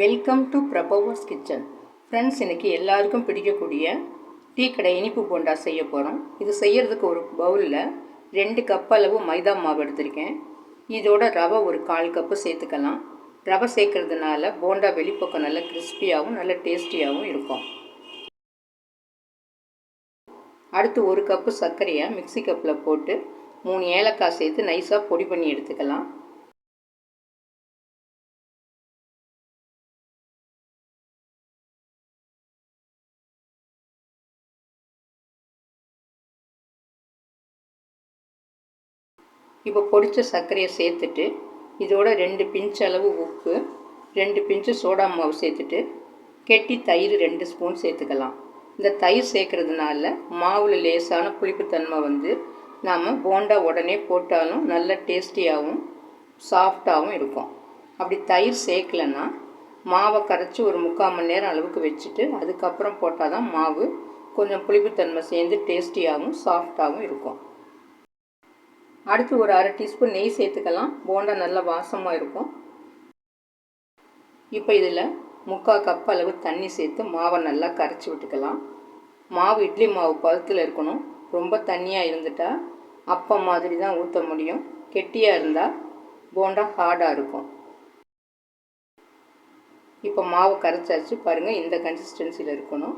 Welcome to பிரபோவர்ஸ் kitchen friends இன்றைக்கி எல்லாருக்கும் பிடிக்கக்கூடிய டீ கடை இனிப்பு போண்டா செய்ய போகிறோம் இது செய்கிறதுக்கு ஒரு பவுலில் ரெண்டு கப் அளவு மைதா மாவு எடுத்திருக்கேன். இதோட ரவை ஒரு கால் கப்பு சேர்த்துக்கலாம். ரவை சேர்க்கறதுனால போண்டா வெளிப்பக்கம் நல்ல கிறிஸ்பியாகவும் நல்ல டேஸ்டியாகவும் இருக்கும். அடுத்து ஒரு கப்பு சர்க்கரையை மிக்சி கப்பில் போட்டு மூணு ஏலக்காய் சேர்த்து நைஸாக பொடி பண்ணி எடுத்துக்கலாம். இப்போ பொடித்த சர்க்கரையை சேர்த்துட்டு இதோட ரெண்டு பிஞ்ச் அளவு உப்பு ரெண்டு பிஞ்சு சோடா மாவு சேர்த்துட்டு கெட்டி தயிர் ரெண்டு ஸ்பூன் சேர்த்துக்கலாம். இந்த தயிர் சேர்க்குறதுனால மாவில் லேசான புளிப்புத்தன்மை வந்து நாம் போண்டா உடனே போட்டாலும் நல்ல டேஸ்டியாகவும் சாஃப்டாகவும் இருக்கும். அப்படி தயிர் சேர்க்கலன்னா மாவை கரைச்சி ஒரு முக்கால் மணி நேரம் அளவுக்கு வச்சுட்டு அதுக்கப்புறம் போட்டால் தான் மாவு கொஞ்சம் புளிப்புத்தன்மை சேர்ந்து டேஸ்டியாகவும் சாஃப்டாகவும் இருக்கும். அடுத்து ஒரு அரை டீஸ்பூன் நெய் சேர்த்துக்கலாம். போண்டா நல்லா வாசமாக இருக்கும். இப்போ இதில் முக்கால் கப் அளவு தண்ணி சேர்த்து மாவை நல்லா கரைச்சி விட்டுக்கலாம். மாவு இட்லி மாவு பதத்தில் இருக்கணும். ரொம்ப தண்ணியாக இருந்துட்டால் அப்பம் மாதிரி தான் ஊற்ற முடியும். கெட்டியாக இருந்தால் போண்டா ஹார்டாக இருக்கும். இப்போ மாவு கரைச்சாச்சு பாருங்கள் இந்த கன்சிஸ்டன்சியில் இருக்கணும்.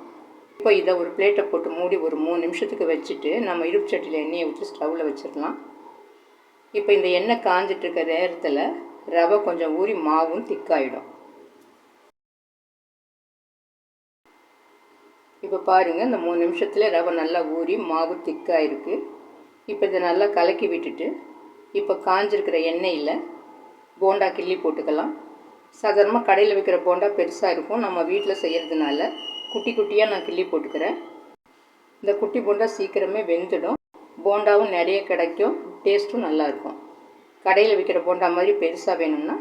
இப்போ இதை ஒரு பிளேட்டை போட்டு மூடி ஒரு மூணு நிமிஷத்துக்கு வச்சுட்டு நம்ம இடுப்பு சட்டியில் எண்ணெயை ஊற்றி ஸ்டவ்வில் வச்சிடலாம் இப்போ இந்த எண்ணெய் காஞ்சிட்ருக்க நேரத்தில் ரவை கொஞ்சம் ஊறி மாவும் திக்காயிடும். இப்போ பாருங்கள் இந்த மூணு நிமிஷத்தில் ரவை நல்லா ஊறி மாவு திக்காயிருக்கு. இப்போ இதை நல்லா கலக்கி விட்டுட்டு இப்போ காஞ்சிருக்கிற எண்ணெயில் போண்டா கிள்ளி போட்டுக்கலாம். சாதாரணமாக கடையில் வைக்கிற போண்டா பெருசாக இருக்கும். நம்ம வீட்டில் செய்கிறதுனால குட்டி குட்டியாக நான் கிள்ளி போட்டுக்கிறேன். இந்த குட்டி போண்டா சீக்கிரமே வெந்துடும். போண்டாவும் நிறைய கிடைக்கும். டேஸ்ட்டும் நல்லாயிருக்கும். கடையில் விற்கிற போண்டா மாதிரி பெருசாக வேணும்னா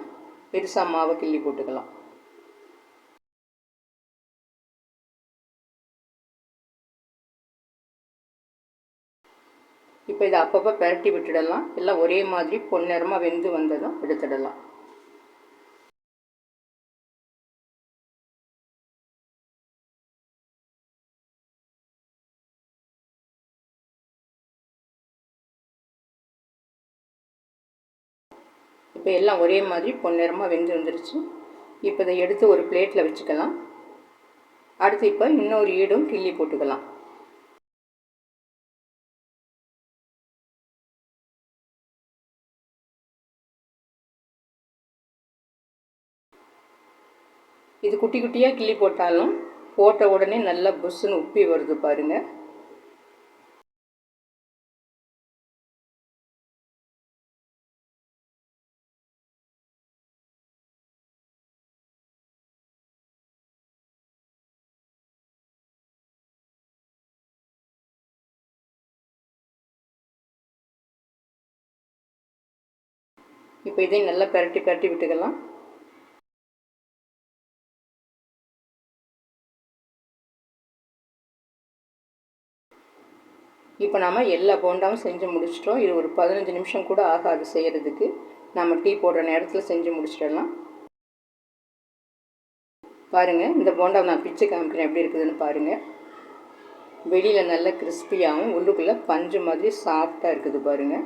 பெருசாக மாவை கிள்ளி போட்டுக்கலாம். இப்போ இதை அப்பப்போ பரட்டி விட்டுடலாம். எல்லாம் ஒரே மாதிரி பொன்னிறமாக வெந்து வந்ததும் எடுத்துடலாம். இப்போ எல்லாம் ஒரே மாதிரி பொன்னிறமாக வெந்து வந்துருச்சு. இப்போ இதை எடுத்து ஒரு பிளேட்டில் வச்சுக்கலாம். அடுத்து இப்போ இன்னொரு ஈடும் கிள்ளி போட்டுக்கலாம். இது குட்டி குட்டியாக கிள்ளி போட்டாலும் போட்ட உடனே நல்லா புஷ்ஷுன்னு உப்பி வருது பாருங்கள் இப்போ இதையும் நல்லா பரட்டி பரட்டி விட்டுக்கலாம். இப்போ நாம் எல்லா போண்டாவும் செஞ்சு முடிச்சிட்டோம். இது ஒரு பதினஞ்சு நிமிஷம் கூட ஆகாது செய்கிறதுக்கு நம்ம டீ போடுற நேரத்தில் செஞ்சு முடிச்சிடலாம். பாருங்கள் இந்த போண்டா நான் பிச்சு காமிக்கிறேன் எப்படி இருக்குதுன்னு பாருங்கள் வெளியில் நல்ல கிறிஸ்பியாகவும் உள்ளுக்குள்ளே பஞ்சு மாதிரி சாஃப்டாக இருக்குது பாருங்கள்